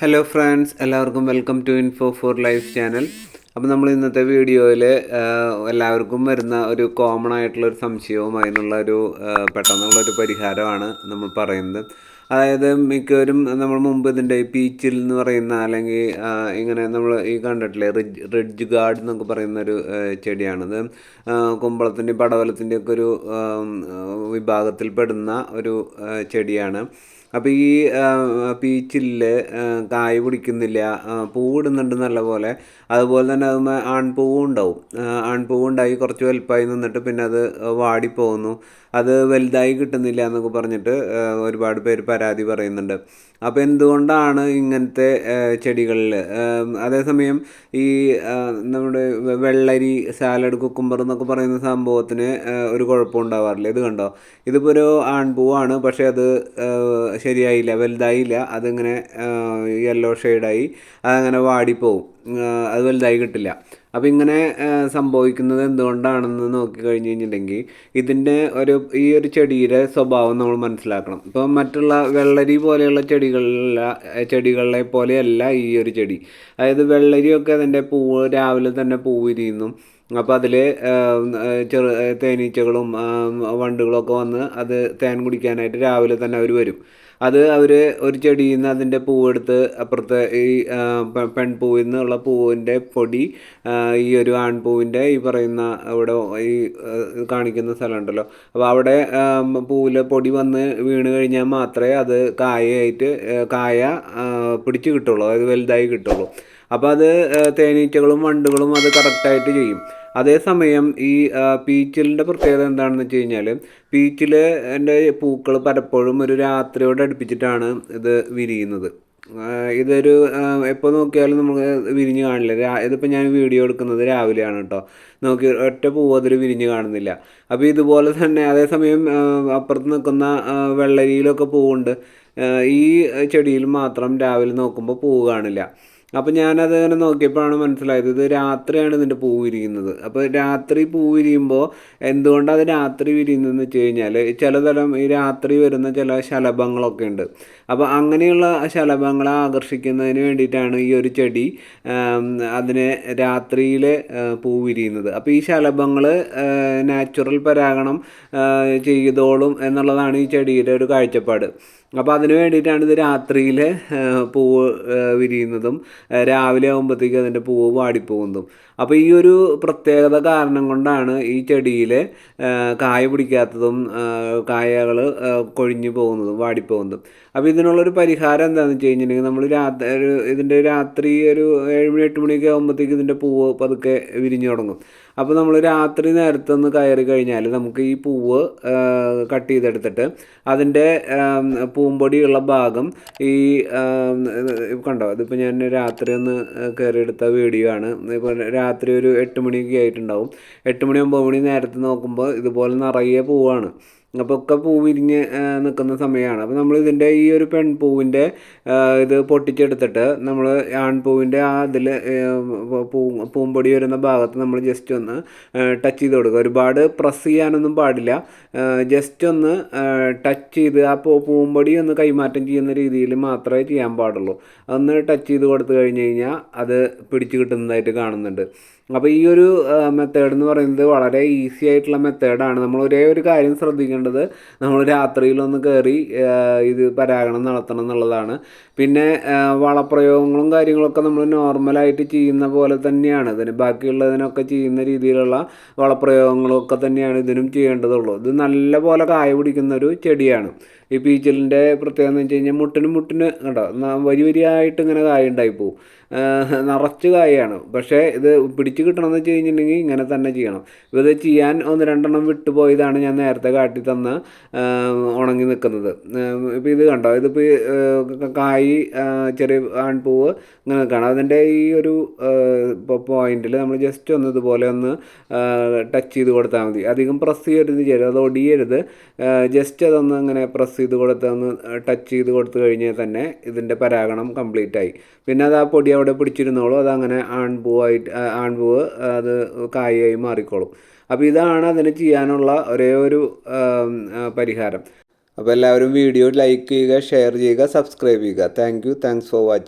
Hello friends എല്ലാവർക്കും welcome to info for life channel അപ്പോൾ നമ്മൾ ഇന്നത്തെ വീഡിയോയിൽ എല്ലാവർക്കും വരുന്ന ഒരു കോമൺ ആയിട്ടുള്ള ഒരു സംശയവും അതിനുള്ള ഒരു പെട്ടെന്നുള്ള ഒരു പരിഹാരമാണ് നമ്മൾ പറയുന്നത്. അതായത് മിക്കവരും നമ്മൾ മുമ്പ് ഇതിന്റെ പീച്ചിൽ എന്ന് പറയുന്ന അല്ലെങ്കിൽ ഇങ്ങനെ നമ്മൾ ഈ കണ്ടിട്ടില്ലേ റിഡ്ജ് റിഡ്ജ് ഗാർഡ് എന്നൊക്കെ പറയുന്ന ഒരു ചെടിയാണിത്. കുമ്പളത്തിന്റെയും പടവലത്തിന്റെയൊക്കെ ഒരു വിഭാഗത്തിൽ പെടുന്ന ഒരു ചെടിയാണ്. അപ്പോൾ ഈ പീച്ചിൽ കായ് പിടിക്കുന്നില്ല പൂവിടുന്നുണ്ട് നല്ല പോലെ. അതുപോലെ തന്നെ അത് ആൺപൂവും ഉണ്ടാവും. ആ, ഉണ്ടായി കുറച്ച് വലുപ്പമായി നിന്നിട്ട് പിന്നെ അത് വാടിപ്പോകുന്നു. അത് വലുതായി കിട്ടുന്നില്ല എന്നൊക്കെ പറഞ്ഞിട്ട് ഒരുപാട് പേര് പരാതി പറയുന്നുണ്ട്. അപ്പോൾ എന്തുകൊണ്ടാണ് ഇങ്ങനത്തെ ചെടികളിൽ അതേസമയം ഈ നമ്മുടെ വെള്ളരി സാലഡ് കുക്കുംബർ എന്നൊക്കെ പറയുന്ന സംഭവത്തിന് ഒരു കുഴപ്പം ഉണ്ടാവാറില്ല. ഇത് കണ്ടോ? ഇതിപ്പോൾ ഒരു ആൺപൂവാണ് പക്ഷേ അത് ശരിയായില്ല വലുതായില്ല. അതിങ്ങനെ യെല്ലോ ഷെയ്ഡായി അതങ്ങനെ വാടിപ്പോവും. അത് വലുതായി കിട്ടില്ല. അപ്പോൾ ഇങ്ങനെ സംഭവിക്കുന്നത് എന്തുകൊണ്ടാണെന്ന് നോക്കി കഴിഞ്ഞ് കഴിഞ്ഞിട്ടുണ്ടെങ്കിൽ ഇതിന്റെ ഒരു ഈ ഒരു ചെടിയുടെ സ്വഭാവം നമ്മൾ മനസ്സിലാക്കണം. ഇപ്പോൾ മറ്റുള്ള വെള്ളരി പോലെയുള്ള ചെടികളില ചെടികളെ പോലെയല്ല ഈ ഒരു ചെടി. അതായത് വെള്ളരിയൊക്കെ അതിന്റെ പൂവ് രാവിലെ തന്നെ പൂവ് വിരിയുന്നു. അപ്പോൾ അതിൽ ചെറു തേനീച്ചകളും വണ്ടുകളൊക്കെ വന്ന് അത് തേൻ കുടിക്കാനായിട്ട് രാവിലെ തന്നെ അവർ വരും. അത് അവർ ഒരു ചെടിയിൽ നിന്ന് അതിന്റെ പൂവെടുത്ത് അപ്പുറത്തെ ഈ പെൺപൂവിൽ നിന്നുള്ള പൂവിന്റെ പൊടി ഈ ഒരു ആൺപൂവിന്റെ ഈ പറയുന്ന ഇവിടെ ഈ കാണിക്കുന്ന സ്ഥലമുണ്ടല്ലോ. അപ്പോൾ അവിടെ പൂവിലെ പൊടി വന്ന് വീണ് കഴിഞ്ഞാൽ മാത്രമേ അത് കായയായിട്ട് കായ പിടിച്ച് കിട്ടുള്ളൂ. അതായത് വലുതായി കിട്ടുള്ളൂ. അപ്പോൾ അത് തേനീച്ചകളും വണ്ടുകളും അത് കറക്റ്റായിട്ട് ചെയ്യും. അതേസമയം ഈ പീച്ചിലിന്റെ പ്രത്യേകത എന്താണെന്ന് വെച്ച് കഴിഞ്ഞാൽ പീച്ചിൽ എന്റെ പൂക്കൾ പലപ്പോഴും ഒരു രാത്രിയോട് അടുപ്പിച്ചിട്ടാണ് ഇത് വിരിയുന്നത്. ഇതൊരു എപ്പോൾ നോക്കിയാലും നമുക്ക് വിരിഞ്ഞ് കാണില്ല. രാ- ഇതിപ്പോൾ ഞാൻ വീഡിയോ എടുക്കുന്നത് രാവിലെയാണ് കേട്ടോ നോക്കി ഒറ്റ പൂവ് അതിൽ വിരിഞ്ഞ് കാണുന്നില്ല. അപ്പോൾ ഇതുപോലെ തന്നെ അതേസമയം അപ്പുറത്ത് നിൽക്കുന്ന വെള്ളരിയിലൊക്കെ പൂവുണ്ട്. ഈ ചെടിയിൽ മാത്രം രാവിലെ നോക്കുമ്പോൾ പൂവ് കാണില്ല. അപ്പോൾ ഞാനത് അങ്ങനെ നോക്കിയപ്പോഴാണ് മനസ്സിലായത് ഇത് രാത്രിയാണ് ഇതിന്റെ പൂ വിരിയുന്നത്. അപ്പോൾ രാത്രി പൂ വിരിയുമ്പോൾ എന്തുകൊണ്ടാണ് അത് രാത്രി വിരിയുന്നതെന്ന് വെച്ച് കഴിഞ്ഞാൽ ചിലതരം ഈ രാത്രി വരുന്ന ചില ശലഭങ്ങളൊക്കെ ഉണ്ട്. അപ്പോൾ അങ്ങനെയുള്ള ശലഭങ്ങളെ ആകർഷിക്കുന്നതിന് വേണ്ടിയിട്ടാണ് ഈ ഒരു ചെടി അതിനെ രാത്രിയിൽ പൂ വിരിയുന്നത്. അപ്പോൾ ഈ ശലഭങ്ങൾ നാച്ചുറൽ പരാഗണം ചെയ്തോളും എന്നുള്ളതാണ് ഈ ചെടിയുടെ ഒരു കാഴ്ചപ്പാട്. അപ്പോൾ അതിന് വേണ്ടിയിട്ടാണ് ഇത് രാത്രിയിൽ പൂവ് വിരിയുന്നതും രാവിലെ ആകുമ്പോഴത്തേക്ക് അതിന്റെ പൂവ് വാടിപ്പോകുന്നതും. അപ്പോൾ ഈ ഒരു പ്രത്യേകത കാരണം കൊണ്ടാണ് ഈ ചെടിയിൽ കായ പിടിക്കാത്തതും കായകൾ കൊഴിഞ്ഞു പോകുന്നതും വാടിപ്പോകുന്നതും. അപ്പോൾ ഇതിനുള്ളൊരു പരിഹാരം എന്താണെന്ന് വെച്ച് കഴിഞ്ഞിട്ടുണ്ടെങ്കിൽ നമ്മൾ രാത്രി ഇതിന്റെ രാത്രി ഒരു ഏഴ് മണി എട്ട് മണിയൊക്കെ ആകുമ്പോഴത്തേക്ക് ഇതിന്റെ പൂവ് പതുക്കെ വിരിഞ്ഞു തുടങ്ങും. അപ്പോൾ നമ്മൾ രാത്രി നേരത്തെ ഒന്ന് കയറി കഴിഞ്ഞാൽ നമുക്ക് ഈ പൂവ് കട്ട് ചെയ്തെടുത്തിട്ട് അതിന്റെ പൂമ്പൊടിയുള്ള ഭാഗം ഈ കണ്ടോ? അതിപ്പോൾ ഞാൻ രാത്രി ഒന്ന് കയറിയെടുത്ത വീഡിയോ ആണ്. ഇപ്പോൾ രാത്രി ഒരു എട്ട് മണിയൊക്കെ ആയിട്ടുണ്ടാവും. എട്ട് മണി ഒമ്പത് മണി നേരത്തെ നോക്കുമ്പോൾ ഇതുപോലെ നിറയെ പൂവാണ്. അപ്പോൾ ഒക്കെ പൂ വിരിഞ്ഞ് നിൽക്കുന്ന സമയമാണ് അപ്പോൾ നമ്മൾ ഇതിന്റെ ഈ ഒരു പെൺപൂവിന്റെ ഇത് പൊട്ടിച്ചെടുത്തിട്ട് നമ്മൾ ആൺപൂവിന്റെ ആ അതിൽ പൂ പൂമ്പൊടി വരുന്ന ഭാഗത്ത് നമ്മൾ ജസ്റ്റ് ഒന്ന് ടച്ച് ചെയ്ത് കൊടുക്കുക. ഒരുപാട് പ്രസ് ചെയ്യാനൊന്നും പാടില്ല. ജസ്റ്റ് ഒന്ന് ടച്ച് ചെയ്ത് ആ പൂമ്പൊടി ഒന്ന് കൈമാറ്റം ചെയ്യുന്ന രീതിയിൽ മാത്രമേ ചെയ്യാൻ പാടുള്ളൂ. അതൊന്ന് ടച്ച് ചെയ്ത് കൊടുത്തു കഴിഞ്ഞ് കഴിഞ്ഞാൽ അത് പിടിച്ചു കിട്ടുന്നതായിട്ട് കാണുന്നുണ്ട്. അപ്പോൾ ഈ ഒരു മെത്തേഡ് എന്ന് പറയുന്നത് വളരെ ഈസി ആയിട്ടുള്ള മെത്തേഡാണ് നമ്മൾ ഒരേ ഒരു കാര്യം ശ്രദ്ധിക്കേണ്ടത് നമ്മൾ രാത്രിയിലൊന്ന് കയറി ഇത് പരാഗണം നടത്തണം എന്നുള്ളതാണ്. പിന്നെ വളപ്രയോഗങ്ങളും കാര്യങ്ങളൊക്കെ നമ്മൾ നോർമലായിട്ട് ചെയ്യുന്ന പോലെ തന്നെയാണ്. ഇതിന് ബാക്കിയുള്ളതിനൊക്കെ ചെയ്യുന്ന രീതിയിലുള്ള വളപ്രയോഗങ്ങളൊക്കെ തന്നെയാണ് ഇതിനും ചെയ്യേണ്ടതുള്ളൂ. ഇത് നല്ല പോലെ കായ പിടിക്കുന്ന ഒരു ചെടിയാണ്. ഈ പീച്ചലിന്റെ പ്രത്യേകത എന്ന് വെച്ച് കഴിഞ്ഞാൽ മുട്ടിന് മുട്ടിന് കണ്ടോ വരി വരിയായിട്ട് ഇങ്ങനെ കായ ഉണ്ടായി പോകും നിറച്ച് കായാണ് പക്ഷേ ഇത് പിടിച്ചു കിട്ടണമെന്ന് വെച്ച് കഴിഞ്ഞിട്ടുണ്ടെങ്കിൽ ഇങ്ങനെ തന്നെ ചെയ്യണം. ഇത് ചെയ്യാൻ ഒന്ന് രണ്ടെണ്ണം വിട്ടുപോയതാണ് ഞാൻ നേരത്തെ കാട്ടി തന്ന ഉണങ്ങി നിൽക്കുന്നത്. ഇപ്പോൾ ഇത് കണ്ടോ? ഇതിപ്പോൾ കായ് ചെറിയ ആൺപൂവ് ഇങ്ങനെ നിൽക്കണം അതിന്റെ ഈ ഒരു ഇപ്പോൾ പോയിന്റിൽ നമ്മൾ ജസ്റ്റ് ഒന്ന് ഇതുപോലെ ഒന്ന് ടച്ച് ചെയ്ത് കൊടുത്താൽ മതി. അധികം പ്രസ് ചെയ്യരുത് ചെയ്യരുത്. അത് ഒടിയരുത്. ജസ്റ്റ് അതൊന്ന് ഇങ്ങനെ പ്രസ് ചെയ്ത് കൊടുത്ത് ഒന്ന് ടച്ച് ചെയ്ത് കൊടുത്തു കഴിഞ്ഞാൽ തന്നെ ഇതിന്റെ പരാഗണം കംപ്ലീറ്റ് ആയി. പിന്നെ അത് ആ പൊടി അവിടെ പിടിച്ചിരുന്നോളൂ അതങ്ങനെ ആൺപൂവായിട്ട് ആൺപൂവ് അത് കായായി മാറിക്കോളും. അപ്പോൾ ഇതാണ് അതിന് ചെയ്യാനുള്ള ഒരേ ഒരു പരിഹാരം. അപ്പോൾ എല്ലാവരും വീഡിയോ ലൈക്ക് ചെയ്യുക ഷെയർ ചെയ്യുക സബ്സ്ക്രൈബ് ചെയ്യുക. Thank you. Thanks for watching.